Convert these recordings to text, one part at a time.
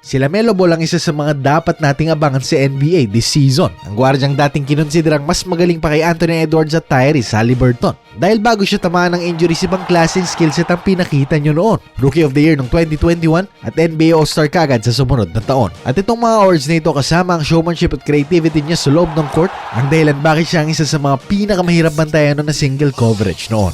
si Lamelo Ball ang isa sa mga dapat nating abangan sa NBA this season. Ang gwardyang dating kinonsiderang mas magaling pa kay Anthony Edwards at Tyrese Halliburton. Dahil bago siya tamaan ng injuries, ibang klaseng skillset ang pinakita nyo noon. Rookie of the Year noong 2021 at NBA All-Star kagad sa sumunod na taon. At itong mga awards na ito kasama ang showmanship at creativity niya sa loob ng court ang dahilan bakit siya ang isa sa mga pinakamahirap bantayan na single coverage noon.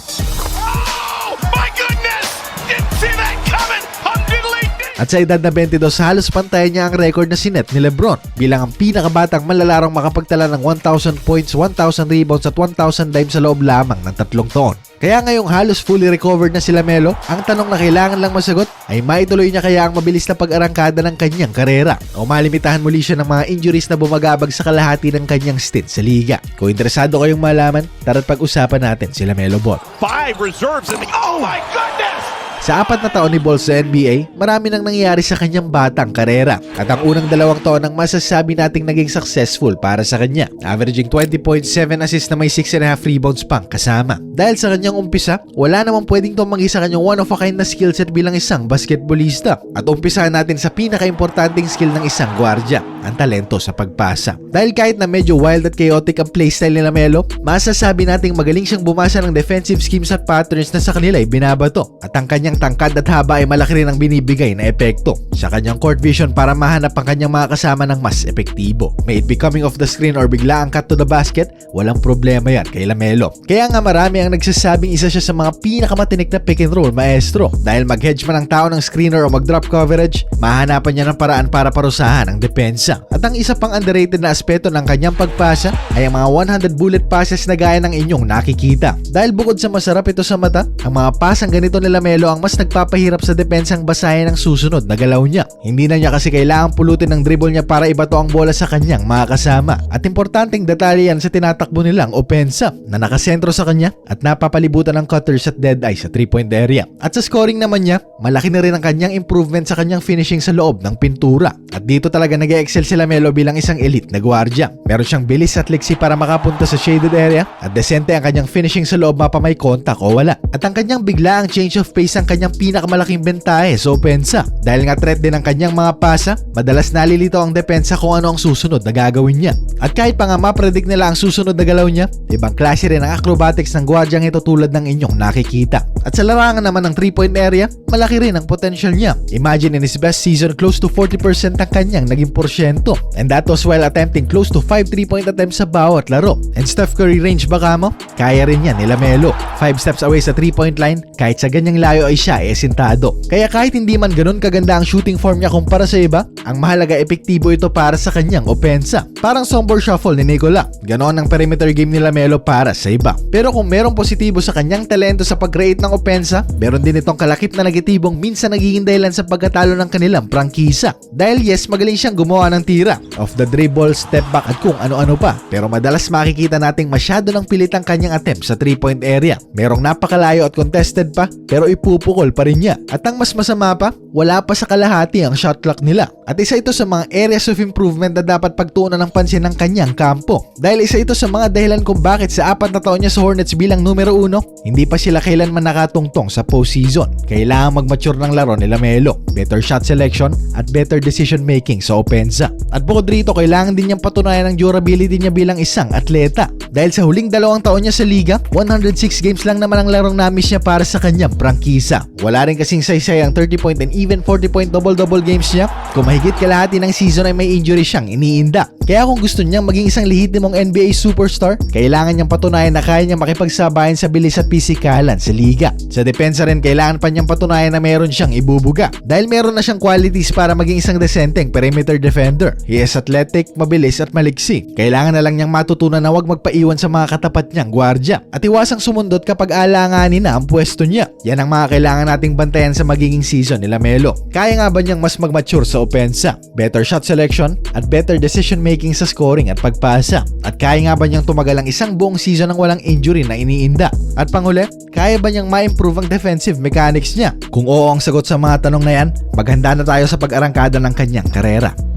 At sa edad na 22, halos pantay niya ang record na sinet ni Lebron bilang ang pinakabatang malalarang makapagtala ng 1,000 points, 1,000 rebounds at 1,000 dimes sa loob lamang ng tatlong taon. Kaya ngayong halos fully recovered na si Lamelo, ang tanong na kailangan lang masagot ay maituloy niya kaya ang mabilis na pag-arangkada ng kanyang karera o malimitahan muli siya ng mga injuries na bumagabag sa kalahati ng kanyang stint sa liga. Kung interesado kayong malaman, tara't pag-usapan natin si Lamelo Ball. Five reserves in the. Oh, my goodness! Sa apat na taon ni Ball sa NBA, marami nang nangyayari sa kanyang batang karera. At ang unang dalawang taon ang masasabi nating naging successful para sa kanya. Averaging 20.7 assists na may 6.5 rebounds pang kasama. Dahil sa kanyang umpisa, wala namang pwedeng tumanggi sa kanyang one of a kind na skill set bilang isang basketballista. At umpisahan natin sa pinaka-importanting skill ng isang gwardya, ang talento sa pagpasa. Dahil kahit na medyo wild at chaotic ang playstyle ni Lamelo, masasabi nating magaling siyang bumasa ng defensive schemes at patterns na sa kanila ay binabato. At ang kanyang tangkad at haba ay malaki rin ang binibigay na epekto sa kanyang court vision para mahanap ang kanyang mga kasama ng mas epektibo. May it be coming off the screen or bigla ang cut to the basket, walang problema yan kay Lamelo. Kaya nga marami ang nagsasabing isa siya sa mga pinakamatinik na pick and roll maestro. Dahil mag-hedge man ang tao ng screener o mag-drop coverage, mahanapan niya ng paraan para parusahan ang depensa. At ang isa pang underrated na aspeto ng kanyang pagpasa ay ang mga 100 bullet passes na gaya ng inyong nakikita. Dahil bukod sa masarap ito sa mata, ang mga pasang ganito ni Lamelo ang mas nagpapahirap sa depensang basahin ang susunod na galaw niya. Hindi na niya kasi kailangang pulutin ng dribble niya para ibato ang bola sa kanyang mga kasama. At importanteng detalye yan sa tinatakbo nilang opensa na nakasentro sa kanya at napapalibutan ng cutters at dead eye sa 3-point area. At sa scoring naman niya, malaki na rin ang kanyang improvement sa kanyang finishing sa loob ng pintura. At dito talaga nag excel si Lamelo bilang isang elite na gwardya. Meron siyang bilis at liksi para makapunta sa shaded area at desente ang kanyang finishing sa loob mapa may contact o wala. At ang kanyang biglaang change of pace ang kanyang pinakamalaking bentahe sa opensa. Dahil nga threat din ang kanyang mga pasa, madalas nalilito ang depensa kung ano ang susunod na gagawin niya. At kahit pa nga mapredict nila ang susunod na galaw niya, ibang klase rin ang acrobatics ng gwardyang ito tulad ng inyong nakikita. At sa larangan naman ng 3-point area, malaki rin ang potential niya. Imagine in his best season, close to 40% ang kanyang naging porsyento. And that was while attempting close to 5 3-point attempts sa bawat laro. And Steph Curry range baka mo? Kaya rin yan ni Lamelo. 5 steps away sa 3-point line, kahit sa ganyang layo ay siya ay sintado. Kaya kahit hindi man ganun kaganda ang shooting form niya kumpara sa iba, ang mahalaga epektibo ito para sa kanyang opensa. Parang sombor shuffle ni Nicola. Ganon ang perimeter game ni Lamelo para sa iba. Pero kung merong positibo sa kanyang talento sa pag-create ng opensa, meron din itong kalakip na negatibong minsan nagiging dahilan sa pagkatalo ng kanilang prangkisa. Dahil yes, magaling siyang gumawa ng tira, off the dribble, step back at kung ano-ano pa. Pero madalas makikita nating masyado ng pilit ang kanyang attempt sa 3-point area. Merong napakalayo at contested pa, pero ipupukol pa rin niya. At ang mas masama pa, wala pa sa kalahati ang shot clock nila. At isa ito sa mga areas of improvement na dapat pagtuunan ng pansin ng kanyang kampo. Dahil isa ito sa mga dahilan kung bakit sa apat na taon niya sa Hornets bilang numero uno, hindi pa sila kailanman nakatungtong sa postseason. Kailangan mag-mature ng laro ni Lamelo, better shot selection at better decision making sa opensa. At bukod rito, kailangan din niyang patunayan ang durability niya bilang isang atleta. Dahil sa huling dalawang taon niya sa liga, 106 games lang naman ang larong namis niya para sa kanyang prangkisa. Wala rin kasing saysay ang 30 point and even 40 point double-double games niya. Kung mahigit kalahati ng season ay may injury siyang iniinda. Kaya kung gusto niyang maging isang lehitimong NBA superstar, kailangan niyang patunayan na kaya niyang makipagsabayan sa bilis at pisikalan sa liga. Sa depensa rin, kailangan pa niyang patunayan na meron siyang ibubuga. Dahil meron na siyang qualities para maging isang desenteng perimeter defender. He is athletic, mabilis at maliksi. Kailangan na lang niyang matutunan na huwag magpaiwan sa mga katapat niyang gwardya. At iwasang sumundot kapag alanganin na ang pwesto niya. Yan ang mga kailangan nating bantayan sa magiging season ni Lamelo. Kaya nga ba niyang mas magmature sa opensa? Better shot selection at better decision making sa scoring at pagpasa. At kaya nga ba niyang tumagal ang isang buong season ng walang injury na iniinda? At panghuli, kaya ba niyang ma-improve ang defensive mechanics niya? Kung oo ang sagot sa mga tanong na yan, maghanda na tayo sa pag-arangkada ng kanyang karera.